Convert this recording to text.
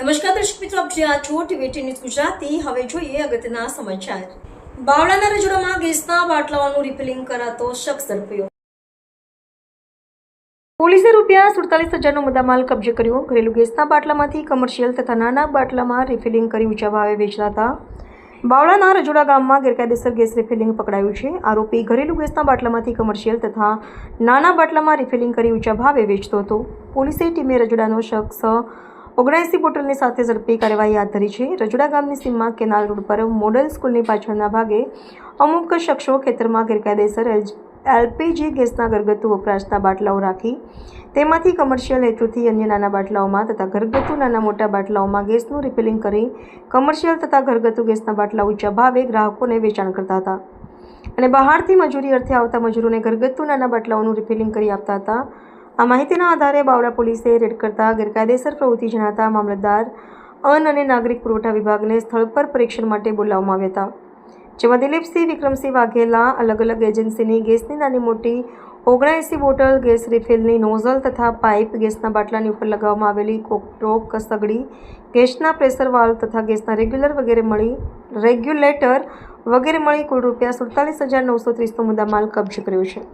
નમસ્કાર દર્શક મિત્રો, આપ જ્યાં છો ટીવી ન્યૂઝ ગુજરાતી. હવે જોઈએ અગત્યના સમાચાર. બાવળાના રજોડામાં ગેસના બાટલાઓનું રિફિલિંગ કરાતો શખ્સ ઝડપ્યો. પોલીસે રૂપિયા સુડતાલીસ હજારનો મુદ્દામાલ કબજે કર્યો. ઘરેલું ગેસના બાટલામાંથી કમર્શિયલ તથા નાના બાટલામાં રિફિલિંગ કરી ઊંચા ભાવે વેચતા બાવળાના રજોડા ગામમાં ગેરકાયદેસર ગેસ રિફિલિંગ પકડાયું છે. આરોપી ઘરેલું ગેસના બાટલામાંથી કમર્શિયલ તથા નાના બાટલામાં રિફિલિંગ કરી ઊંચા ભાવે વેચતો હતો. પોલીસે ટીમે રજોડાનો શખ્સ ઓગણએંસી બોટલની સાથે ઝડપી કાર્યવાહી હાથ ધરી છે. રજોડા ગામની સીમમાં કેનાલ રોડ પર મોડલ સ્કૂલની પાછળના ભાગે અમુક શખ્સો ખેતરમાં ગેરકાયદેસર એલપીજી ગેસના ઘરગથ્થુ વપરાશના બાટલાઓ રાખી, તેમાંથી કમર્શિયલ હેતુથી અન્ય નાના બાટલાઓમાં તથા ઘરગથ્થુ નાના મોટા બાટલાઓમાં ગેસનું રિફિલિંગ કરી કમર્શિયલ તથા ઘરગથ્થુ ગેસના બાટલા ઊંચા ભાવે ગ્રાહકોને વેચાણ કરતા હતા. અને બહારથી મજૂરી અર્થે આવતા મજૂરોને ઘરગથ્થુ નાના બાટલાઓનું રિફિલિંગ કરી આપતા હતા. આ માહિતીના આધારે બાવળા પોલીસે રેડ કરતા ગેરકાયદેસર પ્રવૃત્તિ જણાતા મામલતદાર, અન્ન અને નાગરિક પુરવઠા વિભાગને સ્થળ પર પરીક્ષણ માટે બોલાવવામાં આવ્યા હતા. જેમાં દિલીપસિંહ, વિક્રમસિંહ વાઘેલા અલગ અલગ એજન્સીની ગેસની નાની મોટી ઓગણએંસી બોટલ, ગેસ રિફિલની નોઝલ તથા પાઇપ ગેસના બાટલાની ઉપર લગાવવામાં આવેલી કોકટોક સગડી ગેસના પ્રેશર વાલ્વ તથા ગેસના રેગ્યુલર વગેરે મળી, રેગ્યુલેટર વગેરે મળી કુલ રૂપિયા સુડતાલીસ હજાર નવસો ત્રીસનો મુદ્દામાલ કબજે કર્યો છે.